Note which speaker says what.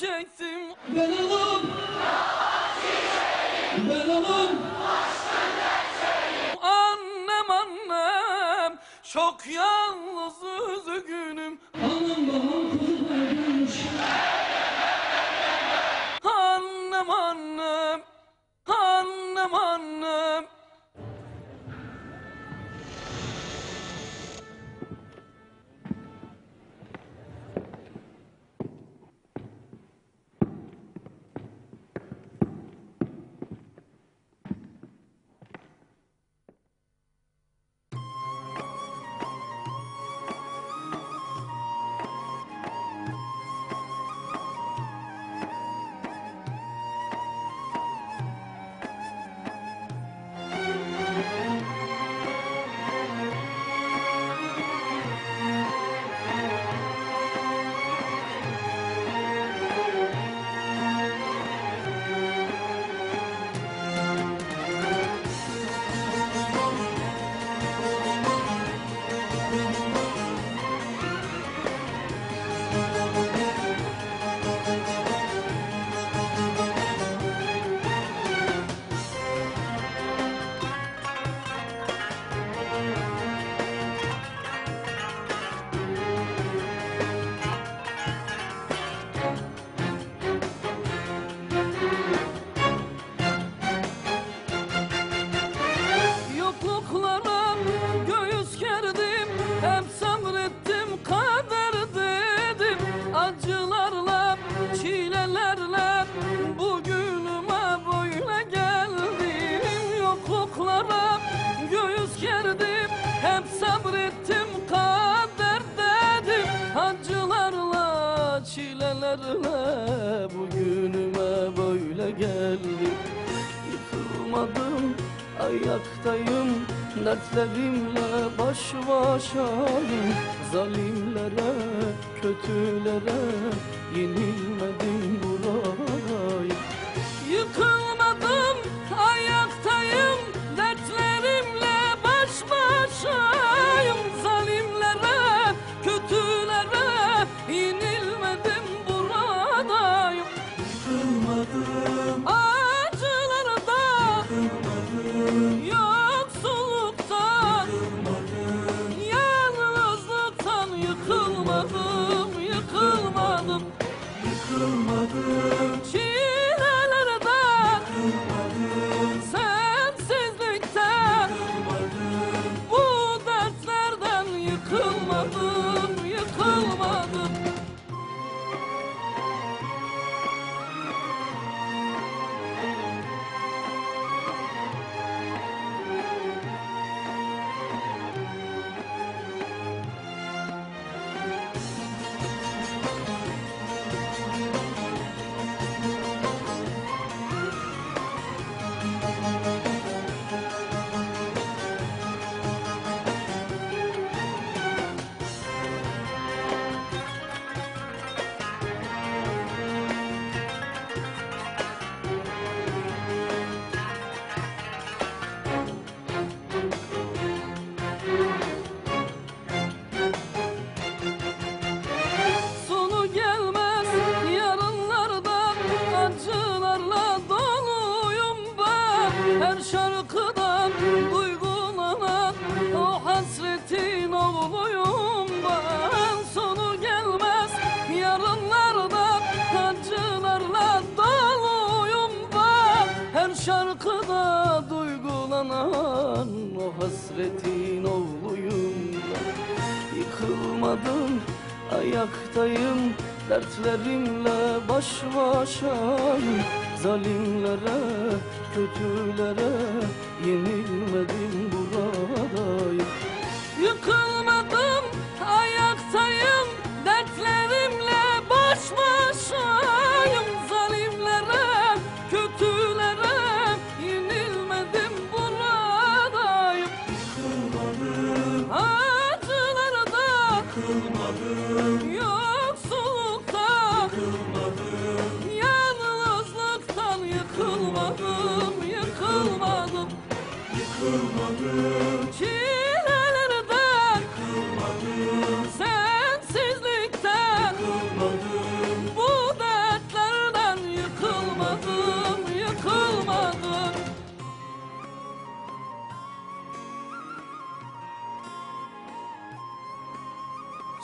Speaker 1: çektim. Ben onun Ben onun Annem annem çok yalnız üzgünüm. Anam babam kuzup ayrılmış. Annem annem annem annem sabrettim kader dedim Acılarla, çilelerle Bugünüme böyle geldim. Yıkılmadım ayaktayım Dertlerimle baş başayım. Zalimlere, kötülere Yenilmedim şarkıda duygulanan o hasretin oğluyum. Yıkılmadım ayaktayım Dertlerimle baş başayım Zalimlere, kötülere Yenilmedim buradayım. Yıkılmadım ayaktayım Dertlerimle baş başayım